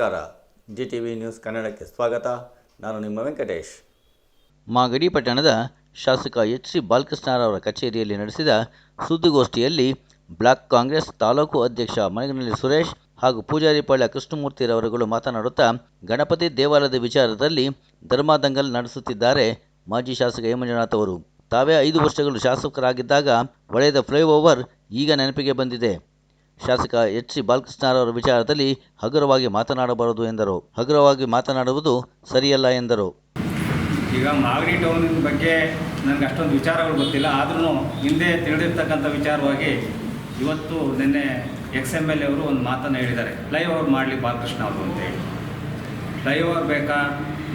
ನಮಸ್ಕಾರ. G T V news ಕನ್ನಡಕ್ಕೆ ಸ್ವಾಗತ. ನಾನು ನಿಮ್ಮ ವೆಂಕಟೇಶ್. ಮಾಗಡಿ ಪಟ್ಟಣದ ಶಾಸಕ ಎಚ್ ಸಿ ಬಾಲಕೃಷ್ಣರವರ ಕಚೇರಿಯಲ್ಲಿ ನಡೆಸಿದ ಸುದ್ದಿಗೋಷ್ಠಿಯಲ್ಲಿ ಬ್ಲಾಕ್ ಕಾಂಗ್ರೆಸ್ ತಾಲೂಕು ಅಧ್ಯಕ್ಷ ಮನೆಗನಹಳ್ಳಿ ಸುರೇಶ್ ಹಾಗೂ ಪೂಜಾರಿಪಾಳ್ಯ ಕೃಷ್ಣಮೂರ್ತಿರವರುಗಳು ಮಾತನಾಡುತ್ತಾ, ಗಣಪತಿ ದೇವಾಲಯದ ವಿಚಾರದಲ್ಲಿ ಧರ್ಮದಂಗಲ್ ನಡೆಸುತ್ತಿದ್ದಾರೆ ಮಾಜಿ ಶಾಸಕ ಹೇಮಂಜುನಾಥ್ ಅವರು. ತಾವೇ ಐದು ವರ್ಷಗಳು ಶಾಸಕರಾಗಿದ್ದಾಗ ಒಳೆಯದ ಫ್ಲೈಓವರ್ ಈಗ ನೆನಪಿಗೆ ಬಂದಿದೆ. ಶಾಸಕ ಎಚ್ ಸಿ ಬಾಲಕೃಷ್ಣರವರ ವಿಚಾರದಲ್ಲಿ ಹಗುರವಾಗಿ ಮಾತನಾಡಬಾರದು ಎಂದರು. ಹಗುರವಾಗಿ ಮಾತನಾಡುವುದು ಸರಿಯಲ್ಲ ಎಂದರು. ಈಗ ಮಾಗಡಿ ಟೌನ್ ಬಗ್ಗೆ ನನಗೆ ಅಷ್ಟೊಂದು ವಿಚಾರಗಳು ಗೊತ್ತಿಲ್ಲ. ಆದ್ರೂ ಹಿಂದೆ ತಿಳಿದಿರ್ತಕ್ಕಂಥ ವಿಚಾರವಾಗಿ ಇವತ್ತು ನಿನ್ನೆ ಎಕ್ಸ್ ಎಂ ಎಲ್ ಅವರು ಒಂದು ಮಾತನ್ನು ಹೇಳಿದ್ದಾರೆ. ಫ್ಲೈಓವರ್ ಮಾಡಲಿ ಬಾಲಕೃಷ್ಣ ಅವರು ಅಂತೇಳಿ ಫ್ಲೈಓವರ್ ಬೇಕಾ?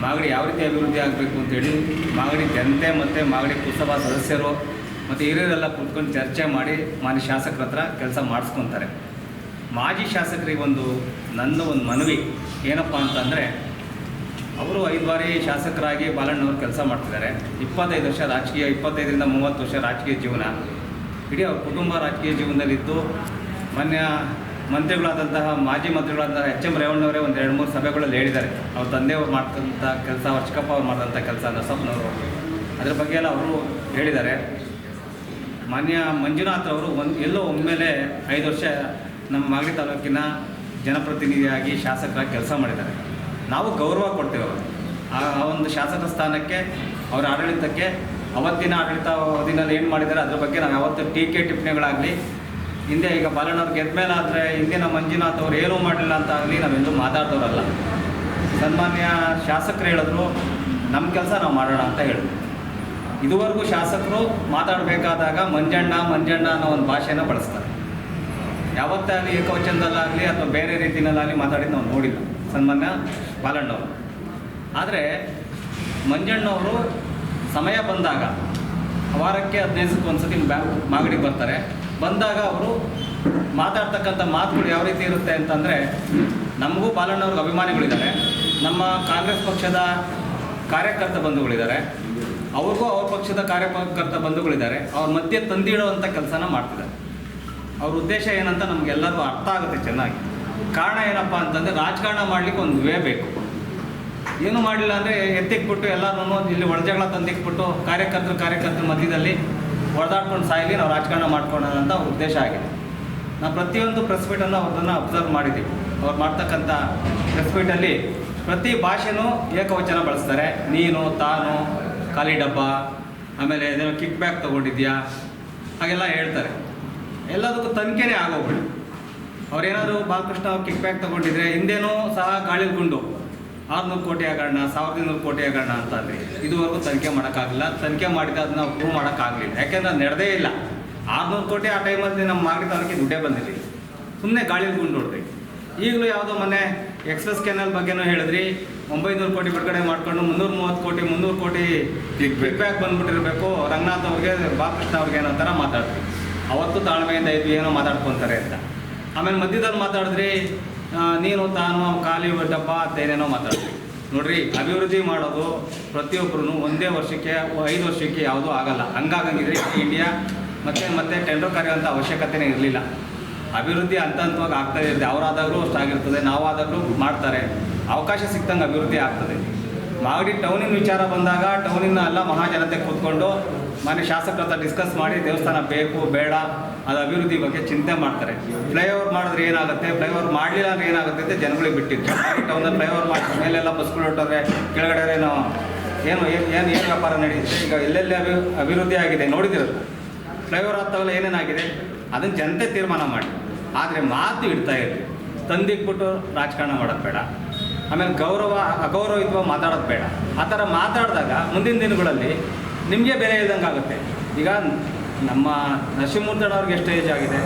ಮಾಗಡಿ ಯಾವ ರೀತಿ ಅಭಿವೃದ್ಧಿ ಆಗಬೇಕು ಅಂತೇಳಿ ಮಾಗಡಿ ಜನತೆ ಮತ್ತು ಮಾಗಡಿ ಪುರಸಭಾ ಸದಸ್ಯರು ಮತ್ತು ಹಿರಿಯರೆಲ್ಲ ಕುತ್ಕೊಂಡು ಚರ್ಚೆ ಮಾಡಿ ಮಾನ್ಯ ಶಾಸಕರ ಹತ್ರ ಕೆಲಸ ಮಾಡಿಸ್ಕೊತಾರೆ. ಮಾಜಿ ಶಾಸಕರಿಗೆ ಒಂದು ನನ್ನ ಒಂದು ಮನವಿ ಏನಪ್ಪ ಅಂತಂದರೆ, ಅವರು ಐದು ಬಾರಿ ಶಾಸಕರಾಗಿ ಬಾಲಣ್ಣವರು ಕೆಲಸ ಮಾಡ್ತಿದ್ದಾರೆ. ಇಪ್ಪತ್ತೈದು ವರ್ಷ ರಾಜಕೀಯ, ಇಪ್ಪತ್ತೈದರಿಂದ ಮೂವತ್ತು ವರ್ಷ ರಾಜಕೀಯ ಜೀವನ. ಇಡೀ ಅವ್ರ ಕುಟುಂಬ ರಾಜಕೀಯ ಜೀವನದಲ್ಲಿದ್ದು, ಮಾನ್ಯ ಮಂತ್ರಿಗಳಾದಂತಹ, ಮಾಜಿ ಮಂತ್ರಿಗಳಾದಂತಹ ಎಚ್ ಎಂ ರೇವಣ್ಣವರೇ ಒಂದು ಎರಡು ಮೂರು ಸಭೆಗಳಲ್ಲಿ ಹೇಳಿದ್ದಾರೆ. ಅವ್ರ ತಂದೆಯವರು ಮಾಡ್ತಂಥ ಕೆಲಸ, ಅವ್ರ ಚಿಕ್ಕಪ್ಪ ಅವ್ರು ಮಾಡಿದಂಥ ಕೆಲಸ, ನರಸಪ್ಪನವರು. ಅದ್ರ ಬಗ್ಗೆ ಎಲ್ಲ ಅವರು ಹೇಳಿದ್ದಾರೆ. ಮಾನ್ಯ ಮಂಜುನಾಥ್ ಅವರು ಒಂದು ಎಲ್ಲೋ ಒಮ್ಮೆಲೆ ಐದು ವರ್ಷ ನಮ್ಮ ಮಾಗಡಿ ತಾಲೂಕಿನ ಜನಪ್ರತಿನಿಧಿಯಾಗಿ ಶಾಸಕರಾಗಿ ಕೆಲಸ ಮಾಡಿದ್ದಾರೆ. ನಾವು ಗೌರವ ಕೊಡ್ತೇವೆ ಅವರು ಆ ಒಂದು ಶಾಸಕ ಸ್ಥಾನಕ್ಕೆ, ಅವರ ಆಡಳಿತಕ್ಕೆ ಅವತ್ತಿನ ಆಡಳಿತ ಅವಧಿನಲ್ಲಿ ಏನು ಮಾಡಿದ್ದಾರೆ, ಅದ್ರ ಬಗ್ಗೆ ನಾವು ಯಾವತ್ತೂ ಟೀಕೆ ಟಿಪ್ಪಣಿಗಳಾಗಲಿ, ಹಿಂದೆ ಈಗ ಬಾಲಣ್ಣವ್ರು ಗೆದ್ದ ಮೇಲೆ ಆದರೆ ಹಿಂದಿನ ಮಂಜುನಾಥ್ ಅವ್ರು ಏನೂ ಮಾಡಲಿಲ್ಲ ಅಂತ ಆಗಲಿ ನಾವೆಂದು ಮಾತಾಡ್ದವ್ರಲ್ಲ. ಸನ್ಮಾನ್ಯ ಶಾಸಕರು ಹೇಳಿದ್ರು ನಮ್ಮ ಕೆಲಸ ನಾವು ಮಾಡೋಣ ಅಂತ ಹೇಳಿದ್ರು. ಇದುವರೆಗೂ ಶಾಸಕರು ಮಾತಾಡಬೇಕಾದಾಗ ಮಂಜಣ್ಣ ಮಂಜಣ್ಣ ಅನ್ನೋ ಒಂದು ಭಾಷೆನ ಬಳಸ್ತಾರೆ. ಯಾವತ್ತೇ ಆಗಲಿ ಏಕವಚನದಲ್ಲಾಗಲಿ ಅಥವಾ ಬೇರೆ ರೀತಿಯಲ್ಲಾಗಲಿ ಮಾತಾಡಿದ್ದು ನಾವು ನೋಡಿಲ್ಲ. ಸನ್ಮಾನ್ಯ ಬಾಲಣ್ಣವರು. ಆದರೆ ಮಂಜಣ್ಣವರು ಸಮಯ ಬಂದಾಗ ವಾರಕ್ಕೆ ಹದಿನೈದಕ್ಕೆ ಒಂದ್ಸತಿ ಬ್ಯಾ ಮಾಗಡಿಗೆ ಬರ್ತಾರೆ. ಬಂದಾಗ ಅವರು ಮಾತಾಡ್ತಕ್ಕಂಥ ಮಾತುಗಳು ಯಾವ ರೀತಿ ಇರುತ್ತೆ ಅಂತಂದರೆ ನಮಗೂ ಬಾಲಣ್ಣವ್ರಿಗೆ ಅಭಿಮಾನಿಗಳಿದ್ದಾರೆ. ನಮ್ಮ ಕಾಂಗ್ರೆಸ್ ಪಕ್ಷದ ಕಾರ್ಯಕರ್ತ ಬಂಧುಗಳಿದ್ದಾರೆ. ಅವ್ರಿಗೂ ಅವ್ರ ಪಕ್ಷದ ಕಾರ್ಯಕರ್ತ ಬಂಧುಗಳಿದ್ದಾರೆ. ಅವ್ರ ಮಧ್ಯೆ ತಂದಿಡುವಂಥ ಕೆಲಸನ ಮಾಡ್ತಿದ್ದಾರೆ. ಅವ್ರ ಉದ್ದೇಶ ಏನಂತ ನಮಗೆಲ್ಲರಿಗೂ ಅರ್ಥ ಆಗುತ್ತೆ ಚೆನ್ನಾಗಿ. ಕಾರಣ ಏನಪ್ಪ ಅಂತಂದರೆ ರಾಜಕಾರಣ ಮಾಡಲಿಕ್ಕೆ ಒಂದು ವೇ ಬೇಕು. ಏನು ಮಾಡಲಿಲ್ಲ ಅಂದರೆ ಎತ್ತಿಕ್ಬಿಟ್ಟು ಎಲ್ಲರೂ ಇಲ್ಲಿ ಒಳಜಗಳ ತಂದಿಕ್ಬಿಟ್ಟು ಕಾರ್ಯಕರ್ತರು ಕಾರ್ಯಕರ್ತರ ಮಧ್ಯದಲ್ಲಿ ಹೊಡೆದಾಡ್ಕೊಂಡು ಸಾಯಲಿ ನಾವು ರಾಜಕಾರಣ ಮಾಡ್ಕೊಳ್ಳೋದಂತ ಉದ್ದೇಶ ಆಗಿದೆ. ನಾವು ಪ್ರತಿಯೊಂದು ಪ್ರೆಸ್ ಮೀಟನ್ನು ಅವ್ರನ್ನ ಅಬ್ಸರ್ವ್ ಮಾಡಿದ್ದೀವಿ ಅವ್ರು ಮಾಡ್ತಕ್ಕಂಥ ಪ್ರೆಸ್ ಮೀಟಲ್ಲಿ ಪ್ರತಿ ಭಾಷೆನೂ ಏಕವಚನ ಬಳಸ್ತಾರೆ. ನೀನು, ತಾನು, ಖಾಲಿ ಡಬ್ಬ, ಆಮೇಲೆ ಏನೋ ಕಿಕ್ ಬ್ಯಾಕ್ ತೊಗೊಂಡಿದ್ಯಾ? ಹಾಗೆಲ್ಲ ಹೇಳ್ತಾರೆ. ಎಲ್ಲದಕ್ಕೂ ತನಿಖೆನೇ ಆಗೋಗ್ಬಿಡಿ. ಅವ್ರೇನಾದರೂ ಬಾಲಕೃಷ್ಣ ಅವ್ರು ಕಿಕ್ ಬ್ಯಾಕ್ ತಗೊಂಡಿದ್ರೆ ಹಿಂದೇನೂ ಸಹ ಗಾಳಿ ಗುಂಡು. ಆರುನೂರು ಕೋಟಿ ಆಗೋಣ ಸಾವಿರದ ಇನ್ನೂರು ಕೋಟಿ ಆಗೋಣ ಅಂತ ಅಂದ್ರೆ. ಇದುವರೆಗೂ ತನಿಖೆ ಮಾಡೋಕ್ಕಾಗಲಿಲ್ಲ. ತನಿಖೆ ಮಾಡಿದ ಅದನ್ನ ಪ್ರೂವ್ ಮಾಡೋಕ್ಕಾಗಲಿಲ್ಲ. ಯಾಕೆಂದ್ರೆ ಅದು ನಡೆದೇ ಇಲ್ಲ. ಆರುನೂರು ಕೋಟಿ ಆ ಟೈಮಲ್ಲಿ ನಮ್ಮ ಮಾಗಡಿ ತಾಲೂಕಿಗೆ ದುಡ್ಡೇ ಬಂದಿರಲಿಲ್ಲ ಸುಮ್ಮನೆ ಗಾಳಿ ಗುಂಡು ಹೊಡ್ರಿ ಈಗಲೂ ಯಾವುದೋ ಮೊನ್ನೆ ಎಕ್ಸ್ಪ್ರೆಸ್ ಕೆನಲ್ ಬಗ್ಗೆನೂ ಹೇಳಿದ್ರಿ. ಒಂಬೈನೂರು ಕೋಟಿ ಬಿಡುಗಡೆ ಮಾಡ್ಕೊಂಡು ಮುನ್ನೂರ ಮೂವತ್ತು ಕೋಟಿ ಮುನ್ನೂರು ಕೋಟಿ ಕಿಕ್ ಬ್ಯಾಕ್ ಬಂದ್ಬಿಟ್ಟಿರಬೇಕು. ರಂಗನಾಥ್ ಅವ್ರಿಗೆ ಬಾಲಕೃಷ್ಣ ಅವ್ರಿಗೆ ಏನೋ ಥರ ಮಾತಾಡ್ತೀವಿ ಅವತ್ತು ತಾಳ್ಮೆಯಿಂದ ಇದ್ವಿ ಏನೋ ಮಾತಾಡ್ಕೊತಾರೆ ಅಂತ. ಆಮೇಲೆ ಮಧ್ಯದಲ್ಲಿ ಮಾತಾಡಿದ್ರಿ ನೀನು ತಾನು ಖಾಲಿ ಡಬ್ಬ ಅಂತ ಏನೇನೋ ಮಾತಾಡ್ತೀವಿ ನೋಡ್ರಿ, ಅಭಿವೃದ್ಧಿ ಮಾಡೋದು ಪ್ರತಿಯೊಬ್ಬರೂ ಒಂದೇ ವರ್ಷಕ್ಕೆ, ಐದು ವರ್ಷಕ್ಕೆ ಯಾವುದೂ ಆಗಲ್ಲ. ಹಂಗಾಗಂಗಿದ್ರೆ ಇಂಡಿಯಾ ಮತ್ತೆ ಮತ್ತೆ ಟೆಂಡರ್ ಕರೆಯುವಂಥ ಅವಶ್ಯಕತೆನೇ ಇರಲಿಲ್ಲ. ಅಭಿವೃದ್ಧಿ ಹಂತ ಹಂತವಾಗಿ ಆಗ್ತಾ ಇರುತ್ತೆ. ಅವರಾದಾಗಲೂ ಅಷ್ಟಾಗಿರ್ತದೆ ನಾವಾದಾಗಲೂ ಮಾಡ್ತಾರೆ. ಅವಕಾಶ ಸಿಕ್ತಂಗೆ ಅಭಿವೃದ್ಧಿ ಆಗ್ತದೆ. ಮಾಗಡಿ ಟೌನಿನ ವಿಚಾರ ಬಂದಾಗ ಟೌನಿನ ಎಲ್ಲ ಮಹಾಜನತೆ ಕೂತ್ಕೊಂಡು ಮಾನ್ಯ ಶಾಸಕರ ಹತ್ರ ಡಿಸ್ಕಸ್ ಮಾಡಿ ದೇವಸ್ಥಾನ ಬೇಕು, ಬೇಡ ಅದು ಅಭಿವೃದ್ಧಿ ಬಗ್ಗೆ ಚಿಂತೆ ಮಾಡ್ತಾರೆ. ಫ್ಲೈಓವರ್ ಮಾಡಿದ್ರೆ ಏನಾಗುತ್ತೆ? ಫ್ಲೈಓವರ್ ಮಾಡಲಿಲ್ಲ ಅಂದ್ರೆ ಏನಾಗುತ್ತೆ ಅಂತ ಜನಗಳಿಗೆ ಬಿಟ್ಟಿದ್ದು ಟೌನ್ ಟೌನಲ್ಲಿ ಫ್ಲೈಓವರ್ ಮಾಡಿದ ಮೇಲೆಲ್ಲ ಬಸ್ಗಳು ಹೊಟ್ಟೋದ್ರೆ ಕೆಳಗಡೆ ಏನೋ, ಏನು ಏನು ಏನು ವ್ಯಾಪಾರ ನಡೆಯುತ್ತೆ? ಈಗ ಎಲ್ಲೆಲ್ಲಿ ಅಭಿ, ಅಭಿವೃದ್ಧಿ ಆಗಿದೆ ನೋಡಿದಿರಲ್ಲ ಫ್ಲೈಓವರ್ ಆಗ್ತಾವಲ್ಲ ಏನೇನಾಗಿದೆ? ಅದನ್ನು ಜನತೆ ತೀರ್ಮಾನ ಮಾಡಿ. ಆದರೆ ಮಾತು ಇಡ್ತಾ ಇರಲಿ. ತಂದಿಕ್ಬಿಟ್ಟು ರಾಜಕಾರಣ ಮಾಡೋದು ಬೇಡ. ಆಮೇಲೆ ಗೌರವ ಅಗೌರವಯುತವಾಗಿ ಮಾತಾಡೋದು ಬೇಡ. ಆ ಥರ ಮಾತಾಡಿದಾಗ ಮುಂದಿನ ದಿನಗಳಲ್ಲಿ ನಿಮಗೆ ಬೆಲೆ ಇಲ್ದಂಗೆ ಆಗುತ್ತೆ. ಈಗ ನಮ್ಮ ನರಸಿಂಹಮೂರ್ತಣ್ಣವ್ರಿಗೆ ಏಜ್ ಆಗಿದೆ?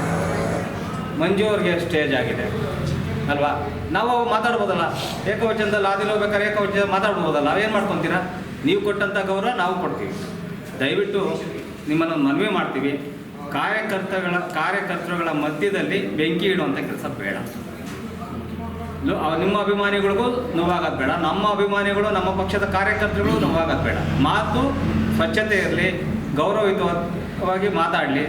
ಮಂಜು ಅವ್ರಿಗೆ ಸ್ಟೇಜ್ ಆಗಿದೆ? ಅಲ್ವಾ? ನಾವು ಮಾತಾಡ್ಬೋದಲ್ಲ. ಏಕವಚನದಲ್ಲಿ ಆದಿಲ್ ಹೋಗ್ಬೇಕಾದ್ರೆ ಏಕವಚನ ಮಾತಾಡ್ಬೋದಲ್ಲ. ನಾವೇನು ಮಾಡ್ಕೊತೀರಾ? ನೀವು ಕೊಟ್ಟಂಥ ಗೌರವ ನಾವು ಕೊಡ್ತೀವಿ. ದಯವಿಟ್ಟು ನಿಮ್ಮನ್ನು ಮನವಿ ಮಾಡ್ತೀವಿ. ಕಾರ್ಯಕರ್ತಗಳ, ಕಾರ್ಯಕರ್ತರುಗಳ ಮಧ್ಯದಲ್ಲಿ ಬೆಂಕಿ ಇಡುವಂಥ ಕೆಲಸ ಬೇಡ. ನಿಮ್ಮ ಅಭಿಮಾನಿಗಳಿಗೂ ನೋವಾಗೋದು ಬೇಡ. ನಮ್ಮ ಅಭಿಮಾನಿಗಳು, ನಮ್ಮ ಪಕ್ಷದ ಕಾರ್ಯಕರ್ತರುಗಳು ನೋವಾಗೋದು ಬೇಡ. ಮಾತು ಸ್ವಚ್ಛತೆ ಇರಲಿ, ಗೌರವಯುತವಾಗಿ ಮಾತಾಡಲಿ.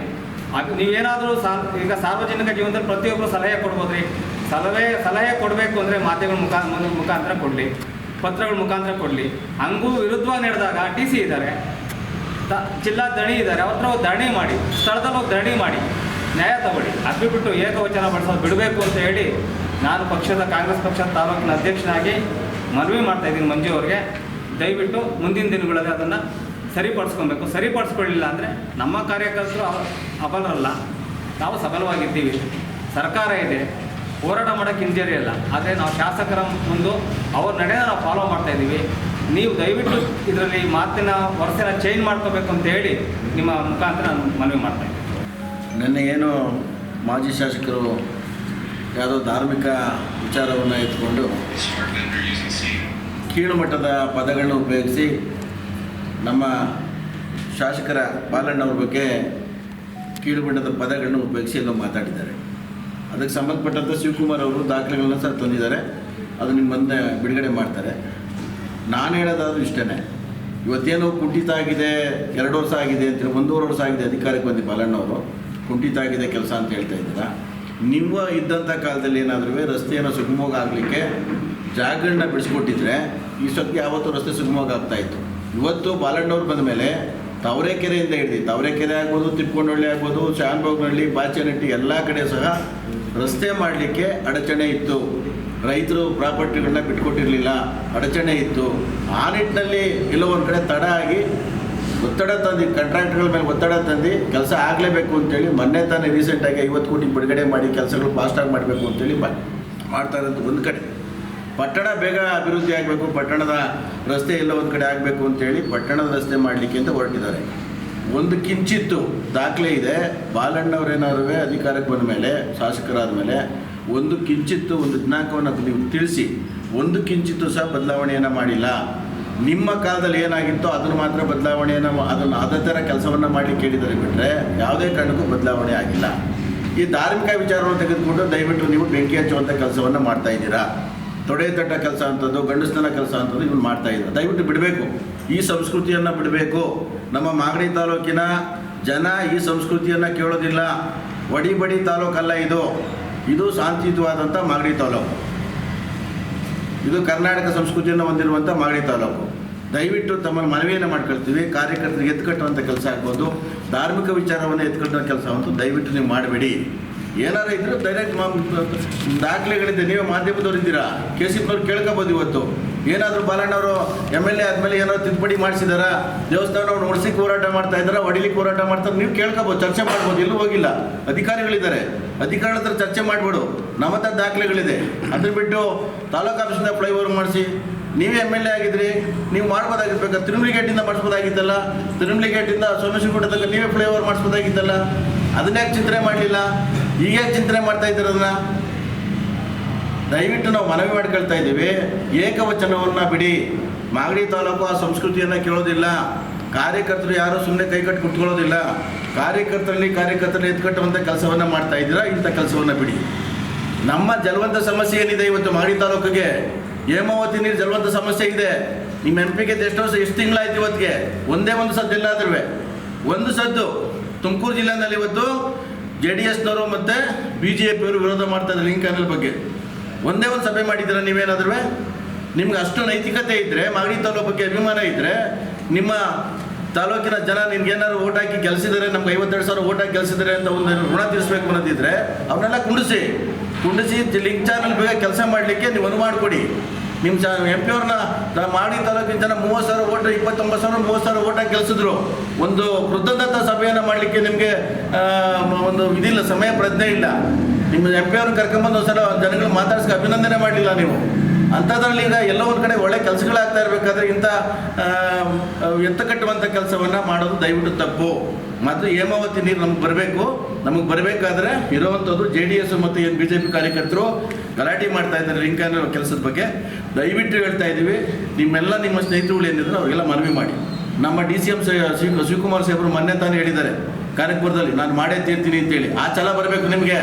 ನೀವೇನಾದರೂ ಸಾ, ಈಗ ಸಾರ್ವಜನಿಕ ಜೀವನದಲ್ಲಿ ಪ್ರತಿಯೊಬ್ಬರು ಸಲಹೆ ಕೊಡ್ಬೋದು ರೀ ಸಲಹೆ ಸಲಹೆ ಕೊಡಬೇಕು ಅಂದರೆ ಮಾಧ್ಯಮಗಳ ಮುಖಾ ಮುಖ- ಮುಖಾಂತರ ಕೊಡಲಿ. ಪತ್ರಗಳ ಮುಖಾಂತರ ಕೊಡಲಿ. ಹಂಗೂ ವಿರುದ್ಧವಾಗಿ ನಡೆದಾಗ ಟಿ ಸಿ ಇದ್ದಾರೆ. ದ ಜಿಲ್ಲಾ ದಣಿ ಇದ್ದಾರೆ. ಅವ್ರ ಹತ್ರ ಧರಣಿ ಮಾಡಿ. ಸ್ಥಳದಲ್ಲಿ ಹೋಗಿ ದಣಿ ಮಾಡಿ. ನ್ಯಾಯ ತಗೊಳ್ಳಿ. ಅದು ಬಿಟ್ಟು ಏಕವಚನ ಬಳಸೋದು ಬಿಡಬೇಕು ಅಂತ ಹೇಳಿ ನಾನು ಪಕ್ಷದ ಕಾಂಗ್ರೆಸ್ ಪಕ್ಷದ ತಾಲೂಕಿನ ಅಧ್ಯಕ್ಷನಾಗಿ ಮನವಿ ಮಾಡ್ತಾ ಇದ್ದೀನಿ ಮಂಜು ಅವ್ರಿಗೆ. ದಯವಿಟ್ಟು ಮುಂದಿನ ದಿನಗಳಲ್ಲಿ ಅದನ್ನು ಸರಿಪಡಿಸ್ಕೊಬೇಕು. ಸರಿಪಡಿಸ್ಕೊಳ್ಳಿಲ್ಲ ಅಂದರೆ ನಮ್ಮ ಕಾರ್ಯಕರ್ತರು ಅಬಲಲ್ಲ ಅಬಲರಲ್ಲ. ನಾವು ಸಬಲವಾಗಿದ್ದೀವಿ. ಸರ್ಕಾರ ಇದೆ. ಹೋರಾಟ ಮಾಡೋಕ್ಕೆ ಹಿಂಜರಿಯಲ್ಲ ಆದರೆ ನಾವು ಶಾಸಕರ ಮುಂದೆ ಅವ್ರ ನಡೆ ನಾವು ಫಾಲೋ ಮಾಡ್ತಾ ಇದ್ದೀವಿ. ನೀವು ದಯವಿಟ್ಟು ಇದರಲ್ಲಿ ಮಾತಿನ ವರ್ಷನ ಚೇಂಜ್ ಮಾಡ್ಕೋಬೇಕು ಅಂತ ಹೇಳಿ ನಿಮ್ಮ ಮುಖಾಂತರ ನಾನು ಮನವಿ ಮಾಡ್ತಾ ಇದ್ದೀನಿ. ನನಗೇನು ಏನು ಮಾಜಿ ಶಾಸಕರು ಯಾವುದೋ ಧಾರ್ಮಿಕ ವಿಚಾರವನ್ನು ಎತ್ಕೊಂಡು ಕೀಳುಮಟ್ಟದ ಪದಗಳನ್ನ ಉಪಯೋಗಿಸಿ ನಮ್ಮ ಶಾಸಕರ ಬಾಲಣ್ಣವ್ರ ಬಗ್ಗೆ ಕೀಳುಬಂಡದ ಪದಗಳನ್ನು ಉಪಯೋಗಿಸಿ ಎಲ್ಲೋ ಮಾತಾಡಿದ್ದಾರೆ. ಅದಕ್ಕೆ ಸಂಬಂಧಪಟ್ಟಂಥ ಶಿವಕುಮಾರ್ ಅವರು ದಾಖಲೆಗಳನ್ನ ಸಹ ತಂದಿದ್ದಾರೆ. ಅದು ನಿಮ್ಮ ಮುಂದೆ ಬಿಡುಗಡೆ ಮಾಡ್ತಾರೆ. ನಾನು ಹೇಳೋದಾದ್ರೂ ಇಷ್ಟೇ ಇವತ್ತೇನೋ ಕುಂಠಿತ ಆಗಿದೆ, ಎರಡು ವರ್ಷ ಆಗಿದೆ ಅಂತೇಳಿ ಒಂದೂವರೆ ವರ್ಷ ಆಗಿದೆ ಅಧಿಕಾರಕ್ಕೆ ಬಂದು ಬಾಲಣ್ಣವರು ಕುಂಠಿತ ಆಗಿದೆ ಕೆಲಸ ಅಂತ ಹೇಳ್ತಾ ಇದ್ದೀರಾ? ನಿಮ್ಮ ಇದ್ದಂಥ ಕಾಲದಲ್ಲಿ ಏನಾದರೂ ರಸ್ತೆಯನ್ನು ಸುಗಮವಾಗಿ ಆಗಲಿಕ್ಕೆ ಜಾಗಗಳನ್ನ ಬಿಡಿಸ್ಕೊಟ್ಟಿದ್ರೆ ಇಷ್ಟೊತ್ತಿಗೆ ಯಾವತ್ತೂ ರಸ್ತೆ ಸುಗಮವಾಗಿ ಆಗ್ತಾಯಿತ್ತು ಇವತ್ತು ಬಾಲಣ್ಣವ್ರು ಬಂದ ಮೇಲೆ ತಾವರೆಕೆರೆಯಿಂದ ಹಿಡಿದು ತಾವರೆಕೆರೆ ಆಗ್ಬೋದು ತಿಪ್ಪಕೊಂಡೊಳ್ಳಿ ಆಗ್ಬೋದು ಶಾನ್ಭೋಗ್ನಹಳ್ಳಿ ಬಾಚನಟ್ಟಿ ಎಲ್ಲ ಕಡೆ ಸಹ ರಸ್ತೆ ಮಾಡಲಿಕ್ಕೆ ಅಡಚಣೆ ಇತ್ತು. ರೈತರು ಪ್ರಾಪರ್ಟಿಗಳನ್ನ ಬಿಟ್ಕೊಟ್ಟಿರಲಿಲ್ಲ. ಅಡಚಣೆ ಇತ್ತು. ಆ ನಿಟ್ಟಿನಲ್ಲಿ ಕೆಲವೊಂದು ಕಡೆ ತಡ ಆಗಿ ಒತ್ತಡ ತಂದು ಕಾಂಟ್ರಾಕ್ಟ್ಗಳ ಮೇಲೆ ಒತ್ತಡ ತಂದು ಕೆಲಸ ಆಗಲೇಬೇಕು ಅಂತೇಳಿ ಮೊನ್ನೆ ತಾನೇ ರೀಸೆಂಟಾಗಿ ಐವತ್ತು ಕೋಟಿ ಬಿಡುಗಡೆ ಮಾಡಿ ಕೆಲಸಗಳು ಫಾಸ್ಟಾಗಿ ಮಾಡಬೇಕು ಅಂತೇಳಿ ಮಾಡ್ತಾ ಇರೋದು ಒಂದು ಕಡೆ. ಪಟ್ಟಣ ಬೇಗ ಅಭಿವೃದ್ಧಿ ಆಗಬೇಕು, ಪಟ್ಟಣದ ರಸ್ತೆ ಎಲ್ಲ ಒಂದು ಕಡೆ ಆಗಬೇಕು ಅಂತೇಳಿ ಪಟ್ಟಣದ ರಸ್ತೆ ಮಾಡಲಿಕ್ಕೆ ಅಂತ ಹೊರಟಿದ್ದಾರೆ. ಒಂದು ಕಿಂಚಿತ್ತು ದಾಖಲೆ ಇದೆ. ಬಾಲಣ್ಣವರೇನಾದ್ರು ಅಧಿಕಾರಕ್ಕೆ ಬಂದ ಮೇಲೆ, ಶಾಸಕರಾದ ಮೇಲೆ ಒಂದು ಕಿಂಚಿತ್ತು ಒಂದು ದಿನಾಂಕವನ್ನು ನೀವು ತಿಳಿಸಿ. ಒಂದು ಕಿಂಚಿತ್ತು ಸಹ ಬದಲಾವಣೆಯನ್ನು ಮಾಡಿಲ್ಲ. ನಿಮ್ಮ ಕಾಲದಲ್ಲಿ ಏನಾಗಿತ್ತೋ ಅದನ್ನು ಮಾತ್ರ ಬದಲಾವಣೆಯನ್ನು ಅದನ್ನು ಅದೇ ಥರ ಕೆಲಸವನ್ನು ಮಾಡಲಿಕ್ಕೆ ಕೇಳಿದರೆ ಬಿಟ್ಟರೆ ಯಾವುದೇ ಕಾರಣಕ್ಕೂ ಬದಲಾವಣೆ ಆಗಿಲ್ಲ. ಈ ಧಾರ್ಮಿಕ ವಿಚಾರವನ್ನು ತೆಗೆದುಕೊಂಡು ದಯವಿಟ್ಟು ನೀವು ಬೆಂಕಿ ಹಚ್ಚುವಂಥ ಕೆಲಸವನ್ನು ಮಾಡ್ತಾ ಇದ್ದೀರಾ? ತೊಡೆ ತಟ್ಟ ಕೆಲಸ ಅಂತದ್ದು ಗಂಡಸ್ತನ ಕೆಲಸ ಅಂತದ್ದು ಇವ್ನು ಮಾಡ್ತಾ ಇದ್ದಾರೆ. ದಯವಿಟ್ಟು ಬಿಡಬೇಕು. ಈ ಸಂಸ್ಕೃತಿಯನ್ನು ಬಿಡಬೇಕು. ನಮ್ಮ ಮಾಗಡಿ ತಾಲೂಕಿನ ಜನ ಈ ಸಂಸ್ಕೃತಿಯನ್ನು ಕೇಳೋದಿಲ್ಲ. ವಡಿ ಬಡಿ ತಾಲೂಕಲ್ಲ ಇದು. ಇದು ಶಾಂತಿಯುತವಾದಂಥ ಮಾಗಡಿ ತಾಲೂಕು. ಇದು ಕರ್ನಾಟಕ ಸಂಸ್ಕೃತಿಯನ್ನು ಹೊಂದಿರುವಂಥ ಮಾಗಡಿ ತಾಲೂಕು. ದಯವಿಟ್ಟು ತಮ್ಮ ಮನವಿಯನ್ನು ಮಾಡ್ಕೊಳ್ತೀವಿ. ಕಾರ್ಯಕರ್ತರಿಗೆ ಎತ್ಕಟ್ಟುವಂಥ ಕೆಲಸ ಆಗ್ಬೋದು. ಧಾರ್ಮಿಕ ವಿಚಾರವನ್ನು ಎತ್ಕಟ್ಟುವ ಕೆಲಸ ಅಂತೂ ದಯವಿಟ್ಟು ನೀವು ಮಾಡಬೇಡಿ. ಏನಾರ ಇದ್ರೆ ಡೈರೆಕ್ಟ್ ದಾಖಲೆಗಳಿದೆ. ನೀವೇ ಮಾಧ್ಯಮದವ್ರು ಇದ್ದೀರಾ? ಕೆ ಸಿ ಪಿ ಕೇಳ್ಕೊಬೋದು ಇವತ್ತು. ಏನಾದರೂ ಬಾಲಣ್ಣವರು ಎಂ ಎಲ್ ಎ ಆದಮೇಲೆ ಏನಾದ್ರು ತಿದ್ದುಪಡಿ ದೇವಸ್ಥಾನ ಅವ್ರು ನೋಡ್ಲಿಕ್ಕೆ ಹೋರಾಟ ಮಾಡ್ತಾ ಇದ್ದಾರಾ? ಹೊಡಿಲಿಕ್ಕೆ ಹೋರಾಟ ಮಾಡ್ತಾರೆ? ನೀವು ಕೇಳ್ಕೊಬೋದು, ಚರ್ಚೆ ಮಾಡ್ಬೋದು. ಎಲ್ಲೂ ಹೋಗಿಲ್ಲ. ಅಧಿಕಾರಿಗಳಿದ್ದಾರೆ. ಅಧಿಕಾರಿಗಳ ಹತ್ರ ಚರ್ಚೆ ಮಾಡ್ಬೋದು ನಮ್ಮ ಹತ್ರ ದಾಖಲೆಗಳಿದೆ. ಅದ್ರ ಬಿಟ್ಟು ತಾಲೂಕು ಆಫೀಸಿಂದ ಫ್ಲೈಓವರ್ ಮಾಡಿಸಿ. ನೀವೇ ಎಂ ಎಲ್ ಎ ಆಗಿದ್ರಿ. ನೀವು ಮಾಡ್ಬೋದಾಗಿರ್ಬೇಕು? ತಿರುಮಲಿ ಗೇಟಿಂದ ಮಾಡಿಸ್ಬೋದಾಗಿತ್ತಲ್ಲ? ತಿರುಮಲಿ ಗೇಟಿಂದ ಸೋಮೇಶ್ವರ ತನಕ ನೀವೇ ಫ್ಲೈಓವರ್ ಮಾಡಿಸ್ಬೋದಾಗಿತ್ತಲ್ಲ? ಅದನ್ನ್ಯಾಕೆ ಚಿಂತನೆ ಮಾಡಲಿಲ್ಲ? ಈಗ ಚಿಂತನೆ ಮಾಡ್ತಾ ಇದ್ದಾರದನ್ನ? ದಯವಿಟ್ಟು ನಾವು ಮನವಿ ಮಾಡ್ಕೊಳ್ತಾ ಇದ್ದೀವಿ. ಏಕವಚನವನ್ನು ಬಿಡಿ. ಮಾಗಡಿ ತಾಲೂಕು ಆ ಸಂಸ್ಕೃತಿಯನ್ನು ಕೇಳೋದಿಲ್ಲ. ಕಾರ್ಯಕರ್ತರು ಯಾರು ಸುಮ್ಮನೆ ಕೈಕಟ್ಟು ಕುಟ್ಕೊಳ್ಳೋದಿಲ್ಲ ಕಾರ್ಯಕರ್ತರಲ್ಲಿ ಕಾರ್ಯಕರ್ತರಲ್ಲಿ ಎತ್ಕಟ್ಟುವಂಥ ಕೆಲಸವನ್ನು ಮಾಡ್ತಾ ಇದ್ದೀರಾ? ಇಂಥ ಕೆಲಸವನ್ನು ಬಿಡಿ. ನಮ್ಮ ಜಲವಂತ ಸಮಸ್ಯೆ ಏನಿದೆ ಇವತ್ತು ಮಾಗಡಿ ತಾಲೂಕಿಗೆ? ಹೇಮಾವತಿ ನೀರು ಜಲವಂತ ಸಮಸ್ಯೆ ಇದೆ. ನಿಮ್ಮ ಎಂ ಪಿಗೆ ಎಷ್ಟು ವರ್ಷ ಎಷ್ಟು ತಿಂಗಳಾಯ್ತು ಇವತ್ತಿಗೆ? ಒಂದೇ ಒಂದು ಸದ್ದು ಎಲ್ಲಾದ್ರೂ ಒಂದು ಸದ್ದು. ತುಮಕೂರು ಜಿಲ್ಲೆನಲ್ಲಿ ಇವತ್ತು ಜೆ ಡಿ ಎಸ್ನವರು ಮತ್ತು ಬಿ ಜೆ ಪಿಯವರು ವಿರೋಧ ಮಾಡ್ತಾ ಇದ್ದಾರೆ ಲಿಂಕ್ ಅನಿಲ್ ಬಗ್ಗೆ. ಒಂದೇ ಒಂದು ಸಭೆ ಮಾಡಿದ್ದೀರಾ ನೀವೇನಾದ್ರೂ? ನಿಮ್ಗೆ ಅಷ್ಟು ನೈತಿಕತೆ ಇದ್ದರೆ ಮಾಗಡಿ ಬಗ್ಗೆ ಅಭಿಮಾನ ಇದ್ದರೆ ನಿಮ್ಮ ತಾಲೂಕಿನ ಜನ ನಿಮ್ಗೆ ಏನಾದ್ರು ಓಟ್ ಹಾಕಿ ಕೆಲಸಿದ್ದಾರೆ ನಮ್ಗೆ ಐವತ್ತೆರಡು ಸಾವಿರ ಓಟ್ ಹಾಕಿ ಕೆಲಸಿದ್ದಾರೆ ಅಂತ ಒಂದು ಋಣ ತಿಳಿಸ್ಬೇಕು ಅನ್ನೋದಿದ್ರೆ ಅವನ್ನೆಲ್ಲ ಕುಂಡಿಸಿ. ಕುಂಡಿಸಿ ಲಿಂಕ್ ಚಾನಲ್ ಬೇಗ ಕೆಲಸ ಮಾಡಲಿಕ್ಕೆ ನೀವು ಅನುವು ಮಾಡಿಕೊಡಿ ನಿಮ್ಮ ಚ ಎಂ ಪಿ ಅವ್ರನ್ನ ಮಾಡಿ ತಾಲೂಕಿನ ಜನ ಮೂವತ್ತು ಸಾವಿರ ಓಟ್ ಇಪ್ಪತ್ತೊಂಬತ್ತು ಸಾವಿರ, ಮೂವತ್ತು ಸಾವಿರ ಓಟ್ ಕೆಲಸಿದ್ರು ಒಂದು ಕೃತಜ್ಞತಾ ಸಭೆಯನ್ನು ಮಾಡಲಿಕ್ಕೆ ನಿಮಗೆ ಒಂದು ಇದಿಲ್ಲ, ಸಮಯ ಪ್ರಜ್ಞೆ ಇಲ್ಲ. ನಿಮ್ಮ ಎಂ ಪಿ ಅವ್ರನ್ನ ಕರ್ಕೊಂಬಂದು ಒಂದ್ಸಲ ಜನಗಳು ಮಾತಾಡ್ಸಕ್ಕೆ ಅಭಿನಂದನೆ ಮಾಡಲಿಲ್ಲ ನೀವು. ಅಂಥದ್ರಲ್ಲಿ ಈಗ ಎಲ್ಲ ಒಂದು ಕಡೆ ಒಳ್ಳೆ ಕೆಲಸಗಳಾಗ್ತಾ ಇರಬೇಕಾದ್ರೆ ಇಂಥ ಎತ್ತ ಕಟ್ಟುವಂಥ ಕೆಲಸವನ್ನು ಮಾಡೋದು ದಯವಿಟ್ಟು ತಪ್ಪು. ಮತ್ತು ಹೇಮಾವತಿ ನೀರು ನಮ್ಗೆ ಬರಬೇಕು. ನಮಗೆ ಬರಬೇಕಾದ್ರೆ ಇರುವಂಥದ್ದು ಜೆ ಡಿ ಎಸ್ ಮತ್ತು ಏನು ಬಿ ಜೆ ಪಿ ಕಾರ್ಯಕರ್ತರು ಗಲಾಟೆ ಮಾಡ್ತಾ ಇದ್ದಾರೆ ಲಿಂಕನ ಕೆಲಸದ ಬಗ್ಗೆ. ದಯವಿಟ್ಟು ಹೇಳ್ತಾ ಇದ್ದೀವಿ. ನಿಮ್ಮೆಲ್ಲ ನಿಮ್ಮ ಸ್ನೇಹಿತರುಗಳು ಏನಿದ್ರು ಅವರಿಗೆಲ್ಲ ಮನವಿ ಮಾಡಿ. ನಮ್ಮ ಡಿ ಸಿ ಎಂ ಶಿವಕುಮಾರ್ ಸಾಹೇಬರು ಮೊನ್ನೆ ತಾನೇ ಹೇಳಿದ್ದಾರೆ ಕಾರ್ಯಕ್ರಮದಲ್ಲಿ ನಾನು ಮಾಡೇ ತೀರ್ತೀನಿ ಅಂತೇಳಿ. ಆ ಛಲ ಬರಬೇಕು ನಿಮಗೆ.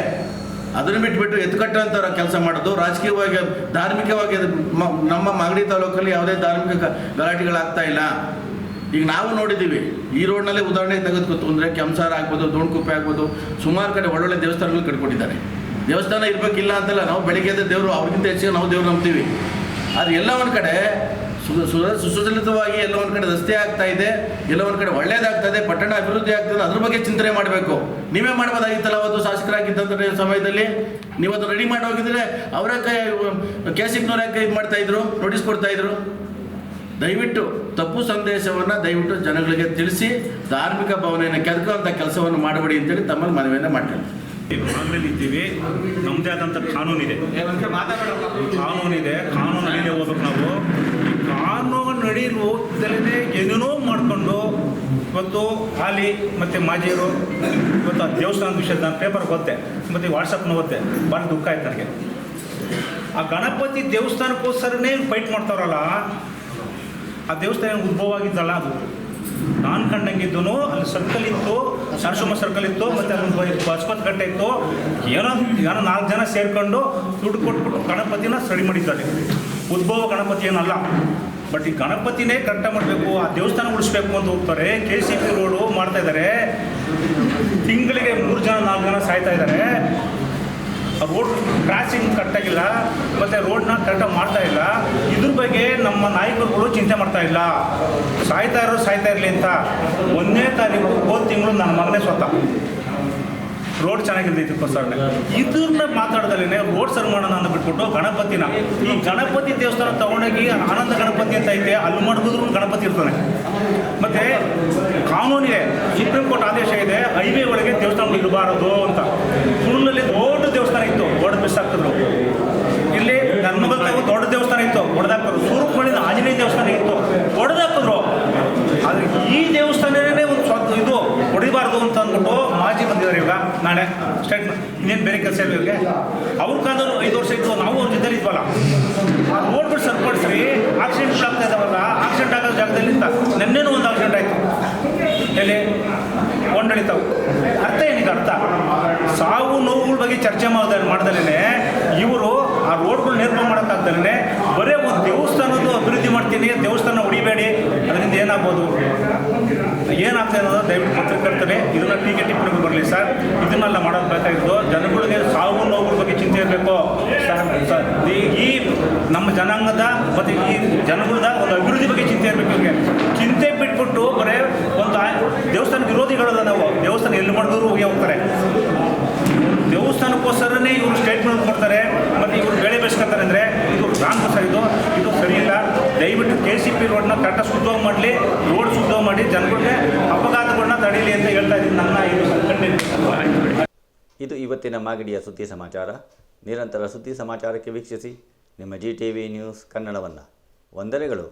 ಅದನ್ನು ಬಿಟ್ಬಿಟ್ಟು ಎತ್ಕಟ್ಟಂತ ಕೆಲಸ ಮಾಡೋದು. ರಾಜಕೀಯವಾಗಿ, ಧಾರ್ಮಿಕವಾಗಿ ನಮ್ಮ ಮಾಗಡಿ ತಾಲೂಕಲ್ಲಿ ಯಾವುದೇ ಧಾರ್ಮಿಕ ಗಲಾಟೆಗಳಾಗ್ತಾ ಇಲ್ಲ. ಈಗ ನಾವು ನೋಡಿದ್ದೀವಿ, ಈ ರೋಡ್ನಲ್ಲೇ ಉದಾಹರಣೆ ತೆಗೆದುಕೊತು. ಅಂದರೆ ಕೆಂಸಾರ ಆಗ್ಬೋದು, ದೋಣ್ಕುಪ್ಪೆ ಆಗ್ಬೋದು, ಸುಮಾರು ಕಡೆ ಒಳ್ಳೊಳ್ಳೆ ದೇವಸ್ಥಾನಗಳು ಕಟ್ಕೊಂಡಿದ್ದಾರೆ. ದೇವಸ್ಥಾನ ಇರಬೇಕಿಲ್ಲ ಅಂತಲ್ಲ, ನಾವು ಬೆಳಿಗ್ಗೆ ದೇವರು, ಅವ್ರಿಗಿಂತ ಹೆಚ್ಚಿಗೆ ನಾವು ದೇವ್ರು ನಂಬ್ತೀವಿ. ಆದರೆ ಎಲ್ಲ ಒಂದು ಕಡೆ ಸುಸಲಿತವಾಗಿ ಎಲ್ಲ ಒಂದು ಕಡೆ ರಸ್ತೆ ಆಗ್ತಾ ಇದೆ ಎಲ್ಲ ಒಂದು ಕಡೆ ಇದೆ ಪಟ್ಟಣ ಅಭಿವೃದ್ಧಿ ಆಗ್ತದೆ ಅದ್ರ ಬಗ್ಗೆ ಚಿಂತನೆ ಮಾಡಬೇಕು. ನೀವೇ ಮಾಡ್ಬೋದಾಗಿತ್ತಲ್ಲ ಅವತ್ತು ಶಾಸಕರಾಗಿದ್ದಂಥ ಸಮಯದಲ್ಲಿ? ನೀವು ಅದು ರೆಡಿ ಮಾಡಿ ಹೋಗಿದ್ರೆ ಅವರ ಕೈ ಕೆ ಸಿಕ್ನವ್ರ ಇದು ಮಾಡ್ತಾ ಇದ್ರು ನೋಟಿಸ್ ಕೊಡ್ತಾ ಇದ್ರು. ದಯವಿಟ್ಟು ತಪ್ಪು ಸಂದೇಶವನ್ನು ದಯವಿಟ್ಟು ಜನಗಳಿಗೆ ತಿಳಿಸಿ ಧಾರ್ಮಿಕ ಭಾವನೆಯನ್ನು ಕೆದಕುವಂಥ ಕೆಲಸವನ್ನು ಮಾಡಬೇಡಿ ಅಂತೇಳಿ ತಮ್ಮಲ್ಲಿ ಮನವಿಯನ್ನು ಮಾಡ್ತೀನಿ. ಆಮೇಲೆ ಇದ್ದೀವಿ. ನಮ್ಮದೇ ಆದಂಥ ಕಾನೂನಿದೆ. ಕಾನೂನಿದೆ. ಕಾನೂನು ಹೋಗ್ಬೇಕು ನಾವು. ನಡೀಲಿ ಹೋಗ್ದಲೇ ಏನೇನೋ ಮಾಡಿಕೊಂಡು ಇವತ್ತು ಹಾಲಿ ಮತ್ತು ಮಾಜಿಯರು ಇವತ್ತು ಆ ದೇವಸ್ಥಾನದ ವಿಷಯದ ನಾನು ಓದ್ತೆ ಮತ್ತು ವಾಟ್ಸಪ್ನ ಓದ್ತೆ ಭಾಳ ದುಃಖ ಆಯ್ತು ನನಗೆ. ಆ ಗಣಪತಿ ದೇವಸ್ಥಾನಕ್ಕೋಸ್ಕರನೇ ಫೈಟ್ ಮಾಡ್ತಾರಲ್ಲ, ಆ ದೇವಸ್ಥಾನ ಉದ್ಭವ ಆಗಿದ್ದಲ್ಲ ಅದು? ನಾನು ಕಂಡಂಗಿದ್ದು ಅಲ್ಲಿ ಸರ್ಕಲ್ ಇತ್ತು ಸರಸುಮ ಸರ್ಕಲ್ ಇತ್ತು, ಮತ್ತು ಅಲ್ಲೊಂದು ಬಸ್ಪತ್ ಗಂಟೆ ಇತ್ತು. ಏನೋ ಏನೋ ನಾಲ್ಕು ಜನ ಸೇರ್ಕೊಂಡು ದುಡ್ಡು ಕೊಟ್ಬಿಟ್ಟು ಗಣಪತಿನ ಸರಿ ಮಾಡಿದ್ದಾರೆ. ಉದ್ಭವ ಗಣಪತಿ ಏನಲ್ಲ. ಬಟ್ ಈ ಗಣಪತಿನೇ ಕರೆಕ್ಟಾಗಿ ಮಾಡಬೇಕು, ಆ ದೇವಸ್ಥಾನ ಉಳಿಸ್ಬೇಕು ಅಂತ ಹೋಗ್ತಾರೆ. ಕೆ ಸಿ ಪಿ ರೋಡು ಮಾಡ್ತಾ ಇದ್ದಾರೆ ತಿಂಗಳಿಗೆ ಮೂರು ಜನ, ನಾಲ್ಕು ಜನ ಸಾಯ್ತಾ ಇದ್ದಾರೆ ರೋಡ್ ಕ್ರಾಸಿಂಗ್ ಕಟ್ಟಾಗಿಲ್ಲ ಮತ್ತು ರೋಡ್ನ ಕರೆಕ್ಟಾಗಿ ಮಾಡ್ತಾ ಇಲ್ಲ. ಇದ್ರ ಬಗ್ಗೆ ನಮ್ಮ ನಾಯಕರುಗಳು ಚಿಂತೆ ಮಾಡ್ತಾ ಇಲ್ಲ. ಸಾಯ್ತಾ ಇರೋ, ಸಾಯ್ತಾ ಇರಲಿ ಅಂತ ಒಂದನೇ ತಾರೀಕು ಹೋದ ತಿಂಗಳು ನನ್ನ ಮಗನೇ ಸ್ವತಃ. ರೋಡ್ ಪ್ರಸಾದ ಇದನ್ನ ಮಾತಾಡ್ದಲೇ ರೋಡ್ ಸರ್ ಮಾಡೋಣ ಅಂತ ಬಿಟ್ಬಿಟ್ಟು ಗಣಪತಿನ. ಈ ಗಣಪತಿ ದೇವಸ್ಥಾನ ತಗೊಂಡೋಗಿ ಆನಂದ ಗಣಪತಿ ಅಂತ ಐತೆ, ಅಲ್ಲಿ ಮಾಡಿದ್ರು ಗಣಪತಿ ಇರ್ತಾನೆ. ಮತ್ತೆ ಕಾನೂನಿಗೆ ಸುಪ್ರೀಂ ಕೋರ್ಟ್ ಆದೇಶ ಇದೆ, ಹೈವೇ ಒಳಗೆ ದೇವಸ್ಥಾನ ಇರಬಾರದು ಅಂತ. ಫುಲ್ಲಲ್ಲಿ ದೊಡ್ಡ ದೇವಸ್ಥಾನ ಇತ್ತು, ದೊಡ್ಡ ಮಿಸ್ ಆಗ್ತದ್ರು. ಇಲ್ಲಿ ಧರ್ಮಗಲ್ ತಾವು ದೊಡ್ಡ ದೇವಸ್ಥಾನ ಇತ್ತು ಹೊಡೆದಾಕಿದ್ರು ಸೂರಪ್ಮಣಿನ ಆಂಜನೇಯ ದೇವಸ್ಥಾನ ಇತ್ತು ಹೊಡೆದಾಕಿದ್ರು ಆದರೆ ಈ ದೇವಸ್ಥಾನನೇ ಒಂದು ಸ್ವ ಇದು ಹೊಡಿಬಾರ್ದು ಅಂತ ಅಂದ್ಬಿಟ್ಟು ಮಾಜಿ ಬಂದಿದ್ದಾರೆ ಇವಾಗ ನಾಳೆ ಸ್ಟೇಟ್ಮೆಂಟ್ ಇನ್ನೇನು ಬೇರೆ ಕೆಲಸ ಇಲ್ಲ ಇವ್ರಿಗೆ. ಅವ್ರ ಕಾಲದವರು ಐದು ವರ್ಷ ಇತ್ತು, ನಾವು ಅವ್ರ ಜೊತೆ ಇದ್ವಲ್ಲ. ರೋಡ್ಗಳು ಸರಿಪಡಿಸ್ರಿ ಆಕ್ಸಿಡೆಂಟ್ ಆಗ್ತಾ ಇದ್ದಾವಲ್ಲ ಆಕ್ಸಿಡೆಂಟ್ ಆಗೋ ಜಾಗದಲ್ಲಿ ಅಂತ ನಿನ್ನೆನೂ ಒಂದು ಆಕ್ಸಿಡೆಂಟ್ ಆಯಿತು. ಎಲ್ಲಿ ಕೊಂಡಳಿತಾವು ಅರ್ಥ ಏನಿದೆ ಅರ್ಥ? ಸಾವು ನೋವುಗಳ ಬಗ್ಗೆ ಚರ್ಚೆ ಮಾಡ್ದ ಮಾಡ್ದಲೇ ಇವರು ಆ ರೋಡ್ಗಳು ನಿರ್ಮಾಣ ಮಾಡೋಕ್ಕಾಗ್ದಲೇ ಬರೀ ಒಂದು ದೇವಸ್ಥಾನದ್ದು ಅಭಿವೃದ್ಧಿ ಮಾಡ್ತೀನಿ, ದೇವಸ್ಥಾನ ಹೊಡಿಬೇಡಿ ಅದರಿಂದ ಏನಾಗ್ಬೋದು? ಏನಾಗ್ತದೆ ಇರೋದು ದಯವಿಟ್ಟು ಪತ್ರಕರ್ತರೆ ಇದನ್ನ ಟೀಕೆ ಟಿಪ್ಪಣಿಗಳು ಬರಲಿ ಸರ್. ಇದನ್ನೆಲ್ಲ ಮಾಡೋದು ಬೇಕಾಗಿದ್ದು ಜನಗಳಿಗೆ ಸಾವು ನೋವುಗಳ ಬಗ್ಗೆ ಚಿಂತೆ ಇರಬೇಕು. ಸರ್ ಈ- ನಮ್ಮ ಜನಾಂಗದ ಮತ್ತು ಈ ಜನಗಳದ ಒಂದು ಅಭಿವೃದ್ಧಿ ಬಗ್ಗೆ ಚಿಂತೆ ಇರಬೇಕು ನಿಮಗೆ ಚಿಂತೆ ಬಿಟ್ಬಿಟ್ಟು ಬರೇ ಒಂದು ದೇವಸ್ಥಾನ ವಿರೋಧಿಗಳಲ್ಲ ನಾವು. ದೇವಸ್ಥಾನ ಎಲ್ಲಿ ಮಾಡಿದ್ರು ಹೋಗಿ ಹೋಗ್ತಾರೆ. ದೇವಸ್ಥಾನಕ್ಕೋಸ್ಕರನೇ ಇವರು ಸ್ಟೇಟ್ಮೆಂಟ್ ಕೊಡ್ತಾರೆ. ಮತ್ತು ಇವರು ಬೆಳೆ ಬೆಳೆಸ್ಕೊತಾರೆ ಅಂದರೆ ಇದು ಸರ್ ಇದು. ಇದು ಸರಿ ಇಲ್ಲ ದಯವಿಟ್ಟು ಕೆ ಸಿ ಪಿ ರೋಡ್ನ ಕರೆಕ್ಟಾಗಿ ಶುದ್ಧವಾಗಿ ಮಾಡಲಿ. ರೋಡ್ ಮಾಡಿ ಜನಗಳಿಗೆ ಅಪಘಾತಗಳನ್ನ ತಡೀಲಿ ಅಂತ ಹೇಳ್ತಾ ಇದ್ದೀನಿ. ನನ್ನ ಇದು ಸಂಕಟ ಇದು ಇವತ್ತಿನ ಮಾಗಡಿಯ ಸುದ್ದಿ ಸಮಾಚಾರ. ನಿರಂತರ ಸುದ್ದಿ ಸಮಾಚಾರಕ್ಕೆ ವೀಕ್ಷಿಸಿ. ನಿಮ್ಮ ಜಿ ಟಿ ವಿ ನ್ಯೂಸ್ ಕನ್ನಡವನ್ನು. ವಂದನೆಗಳು.